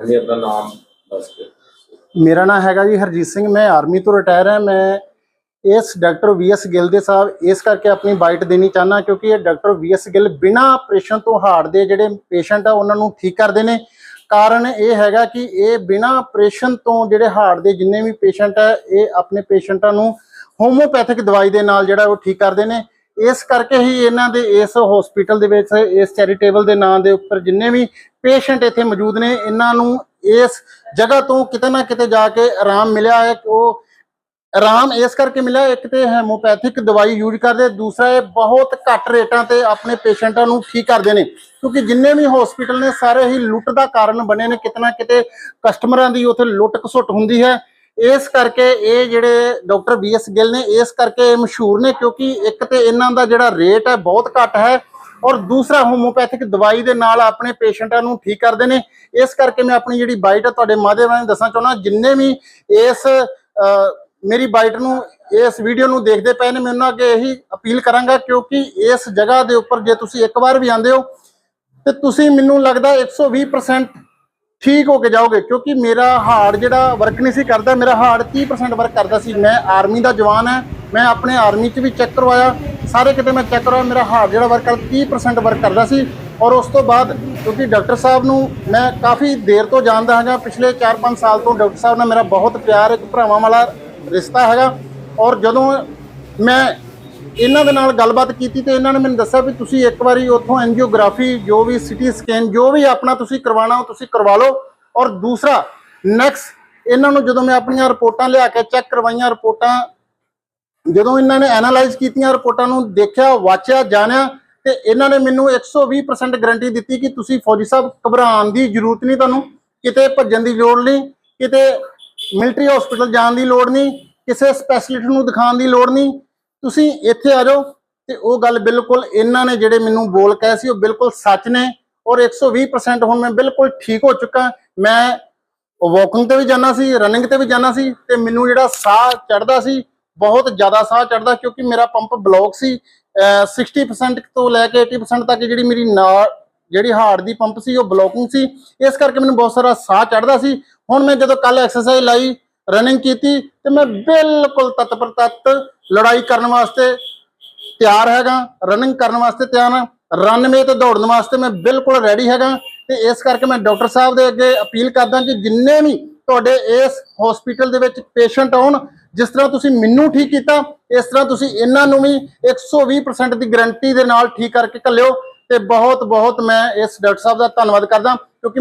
ਹਾਂਜੀ, ਆਪਣਾ ਨਾਮ ਦੱਸ ਕੇ ਮੇਰਾ ਨਾਮ ਹੈਗਾ ਜੀ ਹਰਜੀਤ ਸਿੰਘ, ਮੈਂ ਆਰਮੀ ਤੋਂ ਰਿਟਾਇਰ ਹਾਂ, ਮੈਂ ਇਸ ਡਾਕਟਰ ਵੀਐਸ ਗਿੱਲ ਦੇ ਸਾਹਿਬ ਇਸ ਕਰਕੇ ਆਪਣੀ ਬਾਈਟ ਦੇਣੀ ਚਾਹਨਾ ਕਿਉਂਕਿ ਇਹ ਡਾਕਟਰ ਵੀਐਸ ਗਿੱਲ ਬਿਨਾਂ ਆਪਰੇਸ਼ਨ ਤੋਂ ਹਾਰਟ ਦੇ ਜਿਹੜੇ ਪੇਸ਼ੈਂਟ ਆ, ਉਹਨਾਂ ਨੂੰ ਠੀਕ ਕਰਦੇ ਨੇ। ਕਾਰਨ ਇਹ ਹੈਗਾ ਕਿ ਇਹ ਬਿਨਾਂ ਆਪਰੇਸ਼ਨ ਤੋਂ ਜਿਹੜੇ ਹਾਰਟ ਦੇ ਜਿੰਨੇ ਵੀ ਪੇਸ਼ੈਂਟ ਆ, ਇਹ ਆਪਣੇ ਪੇਸ਼ੈਂਟਾਂ ਨੂੰ ਹੋਮੋਪੈਥਿਕ ਦਵਾਈ ਦੇ ਨਾਲ ਜਿਹੜਾ ਉਹ ਠੀਕ ਕਰਦੇ ਨੇ। ਇਸ ਕਰਕੇ ਹੀ ਇਹਨਾਂ ਦੇ ਇਸ ਹਸਪੀਟਲ ਦੇ ਵਿੱਚ, ਇਸ ਚੈਰੀਟੇਬਲ ਦੇ ਨਾਂ ਦੇ ਉੱਪਰ ਜਿੰਨੇ ਵੀ ਪੇਸ਼ੈਂਟ ਇੱਥੇ ਮੌਜੂਦ ਨੇ, ਇਹਨਾਂ ਨੂੰ ਇਸ ਜਗ੍ਹਾ ਤੋਂ ਕਿਤੇ ਨਾ ਕਿਤੇ ਜਾ ਕੇ ਆਰਾਮ ਮਿਲਿਆ ਹੈ। ਉਹ ਆਰਾਮ ਇਸ ਕਰਕੇ ਮਿਲਿਆ, ਇੱਕ ਤੇ ਹੈਮੋਪੈਥਿਕ ਦਵਾਈ ਯੂਜ਼ ਕਰਦੇ, ਦੂਸਰਾ ਇਹ ਬਹੁਤ ਘੱਟ ਰੇਟਾਂ ਤੇ ਆਪਣੇ ਪੇਸ਼ੈਂਟਾਂ ਨੂੰ ਠੀਕ ਕਰਦੇ ਨੇ। ਕਿਉਂਕਿ ਜਿੰਨੇ ਵੀ ਹਸਪੀਟਲ ਨੇ, ਸਾਰੇ ਹੀ ਲੁੱਟ ਦਾ ਕਾਰਨ ਬਣੇ ਨੇ, ਕਿਤੇ ਨਾ ਕਿਤੇ ਕਸਟਮਰਾਂ ਦੀ ਉੱਥੇ ਲੁੱਟ ਘਸੁੱਟ ਹੁੰਦੀ ਹੈ। ਇਸ ਕਰਕੇ ਇਹ ਜਿਹੜੇ ਡਾਕਟਰ ਬੀਐਸ ਗਿੱਲ ਨੇ, ਇਸ ਕਰਕੇ ਮਸ਼ਹੂਰ ਨੇ, ਕਿਉਂਕਿ ਇੱਕ ਤੇ ਇਹਨਾਂ ਦਾ ਜਿਹੜਾ ਰੇਟ ਹੈ ਬਹੁਤ ਘੱਟ ਹੈ। ਔਰ ਦੂਸਰਾ ਹੋਮੋਪੈਥਿਕ ਦਵਾਈ ਦੇ ਨਾਲ ਆਪਣੇ ਪੇਸ਼ੈਂਟਾਂ ਨੂੰ ਠੀਕ ਕਰਦੇ ਨੇ। ਇਸ ਕਰਕੇ ਮੈਂ ਆਪਣੀ ਜਿਹੜੀ ਬਾਈਟ ਆ ਤੁਹਾਡੇ ਮਾਧਿਅਮ ਰਾਹੀਂ ਦੱਸਣਾ ਚਾਹੁੰਦਾ, ਜਿੰਨੇ ਵੀ ਇਸ ਮੇਰੀ ਬਾਈਟ ਨੂੰ ਇਸ ਵੀਡੀਓ ਨੂੰ ਦੇਖਦੇ ਪਏ ਨੇ, ਮੈਂ ਉਹਨਾਂ ਅੱਗੇ ਇਹੀ ਅਪੀਲ ਕਰਾਂਗਾ ਕਿਉਂਕਿ ਇਸ ਜਗ੍ਹਾ ਦੇ ਉੱਪਰ ਜੇ ਤੁਸੀਂ ਇੱਕ ਵਾਰ ਵੀ ਆਉਂਦੇ ਹੋ, ਤੇ ਤੁਸੀਂ ਮੈਨੂੰ ਲੱਗਦਾ 120% ਠੀਕ ਹੋ ਕੇ ਜਾਓਗੇ, ਕਿਉਂਕਿ ਮੇਰਾ ਹਾਰਟ ਜਿਹੜਾ ਵਰਕ ਨਹੀਂ ਸੀ ਕਰਦਾ, ਮੇਰਾ ਹਾਰਟ 30% ਵਰਕ ਕਰਦਾ ਸੀ। ਮੈਂ ਆਰਮੀ ਦਾ ਜਵਾਨ ਹਾਂ, ਮੈਂ ਆਪਣੇ ਆਰਮੀ 'ਚ ਵੀ ਚੈੱਕ ਕਰਵਾਇਆ ਸਾਰੇ ਕਿਤੇ ਮੈਂ ਚੈੱਕ ਕਰਵਾਇਆ ਮੇਰਾ ਹਾਰਟ ਜਿਹੜਾ ਵਰਕ ਕਰਦਾ 30% ਵਰਕ ਕਰਦਾ ਸੀ ਔਰ ਉਸ ਤੋਂ ਬਾਅਦ ਕਿਉਂਕਿ ਡਾਕਟਰ ਸਾਹਿਬ ਨੂੰ ਮੈਂ ਕਾਫੀ ਦੇਰ ਤੋਂ ਜਾਣਦਾ ਹਾਂ ਪਿਛਲੇ 4-5 ਸਾਲ ਤੋਂ ਡਾਕਟਰ ਸਾਹਿਬ ਨਾਲ ਮੇਰਾ ਬਹੁਤ ਪਿਆਰ, ਇੱਕ ਭਰਾਵਾਂ ਵਾਲਾ ਰਿਸ਼ਤਾ ਹੈਗਾ ਔਰ ਜਦੋਂ ਮੈਂ ਇਹਨਾਂ ਦੇ ਨਾਲ ਗੱਲਬਾਤ ਕੀਤੀ ਤੇ ਇਹਨਾਂ ਨੇ ਮੈਨੂੰ ਦੱਸਿਆ ਵੀ ਤੁਸੀਂ ਇੱਕ ਵਾਰੀ ਉੱਥੋਂ ਐਂਜੀਓਗ੍ਰਾਫੀ ਜੋ ਵੀ ਸਿਟੀ ਸਕੈਨ ਜੋ ਵੀ ਆਪਣਾ ਤੁਸੀਂ ਕਰਵਾਉਣਾ ਹੋ ਤੁਸੀਂ ਕਰਵਾ ਲਓ ਔਰ ਦੂਸਰਾ ਨੈਕਸਟ ਇਹਨਾਂ ਨੂੰ ਜਦੋਂ ਮੈਂ ਆਪਣੀਆਂ ਰਿਪੋਰਟਾਂ ਲਿਆ ਕੇ ਚੈੱਕ ਕਰਵਾਈਆਂ, ਰਿਪੋਰਟਾਂ ਜਦੋਂ ਇਹਨਾਂ ਨੇ ਐਨਾਲਾਈਜ਼ ਕੀਤੀਆਂ ਰਿਪੋਰਟਾਂ ਨੂੰ ਦੇਖਿਆ, ਵਾਚਿਆ, ਜਾਣਿਆ, ਤੇ ਇਹਨਾਂ ਨੇ ਮੈਨੂੰ 120% ਗਾਰੰਟੀ ਦਿੱਤੀ ਕਿ ਤੁਸੀਂ ਫੌਜੀ ਸਾਹਿਬ ਘਬਰਾਉਣ ਦੀ ਜ਼ਰੂਰਤ ਨਹੀਂ ਤੁਹਾਨੂੰ, ਕਿਤੇ ਭੱਜਣ ਦੀ ਲੋੜ ਨਹੀਂ, ਕਿਤੇ ਮਿਲਟਰੀ ਹਸਪੀਟਲ ਜਾਣ ਦੀ ਲੋੜ ਨਹੀਂ, ਕਿਸੇ ਸਪੈਸ਼ਲਿਸਟ ਨੂੰ ਦਿਖਾਉਣ ਦੀ ਲੋੜ ਨਹੀਂ। ਤੁਸੀਂ ਇੱਥੇ ਆ ਜਾਓ ਤੇ ਉਹ ਗੱਲ ਬਿਲਕੁਲ ਇਹਨਾਂ ਨੇ ਜਿਹੜੇ ਮੈਨੂੰ ਬੋਲ ਕਹੇ ਸੀ, ਉਹ ਬਿਲਕੁਲ ਸੱਚ ਨੇ ਔਰ 120% ਹੁਣ ਮੈਂ ਬਿਲਕੁਲ ਠੀਕ ਹੋ ਚੁੱਕਾ। ਮੈਂ ਵਾਕਿੰਗ ਤੇ ਵੀ ਜਾਣਾ ਸੀ ਰਨਿੰਗ ਤੇ ਵੀ ਜਾਣਾ ਸੀ ਤੇ ਮੈਨੂੰ ਜਿਹੜਾ ਸਾਹ ਚੜਦਾ ਸੀ ਬਹੁਤ ਜ਼ਿਆਦਾ ਸਾਹ ਚੜਦਾ ਕਿਉਂਕਿ ਮੇਰਾ ਪੰਪ ਬਲੌਕ ਸੀ, ਅਹ 60% ਤੋਂ ਲੈ ਕੇ 80% ਤੱਕ ਜਿਹੜੀ ਮੇਰੀ ਨਾ- ਜਿਹੜੀ ਹਾਰਟ ਦੀ ਪੰਪ ਸੀ ਉਹ ਬਲੋਕਿੰਗ ਸੀ। ਇਸ ਕਰਕੇ ਮੈਨੂੰ ਬਹੁਤ ਸਾਰਾ ਸਾਹ ਚੜਦਾ ਸੀ। ਹੁਣ ਮੈਂ ਜਦੋਂ ਕੱਲ ਐਕਸਰਸਾਈਜ਼ ਲਾਈ ਰਨਿੰਗ ਕੀਤੀ ਤੇ ਮੈਂ ਬਿਲਕੁਲ ਤਤਪਰ ਤਤ ਲੜਾਈ ਕਰਨ ਵਾਸਤੇ ਤਿਆਰ ਹੈਗਾ ਰਨਿੰਗ ਕਰਨ ਵਾਸਤੇ ਤਿਆਰ ਹਾਂ ਰਨਵੇ ਤੇ ਦੌੜਨ ਵਾਸਤੇ ਮੈਂ ਬਿਲਕੁਲ ਰੈਡੀ ਹੈਗਾ ਤੇ ਇਸ ਕਰਕੇ ਮੈਂ ਡਾਕਟਰ ਸਾਹਿਬ ਦੇ ਅੱਗੇ ਅਪੀਲ ਕਰਦਾ ਕਿ ਜਿੰਨੇ ਵੀ ਤੁਹਾਡੇ ਇਸ ਹਸਪੀਟਲ ਦੇ ਵਿੱਚ ਪੇਸ਼ੈਂਟ ਆਉਣ ਜਿਸ ਤਰ੍ਹਾਂ ਤੁਸੀਂ ਮੈਨੂੰ ਠੀਕ ਕੀਤਾ, ਇਸ ਤਰ੍ਹਾਂ ਤੁਸੀਂ ਇਹਨਾਂ ਨੂੰ ਵੀ 120% ਦੀ ਗਾਰੰਟੀ ਦੇ ਨਾਲ ਠੀਕ ਕਰਕੇ ਘੱਲਿਓ। ਤੇ ਬਹੁਤ ਬਹੁਤ ਮੈਂ ਇਸ ਡਾਕਟਰ ਸਾਹਿਬ ਦਾ ਧੰਨਵਾਦ ਕਰਦਾ, ਕਿਉਂਕਿ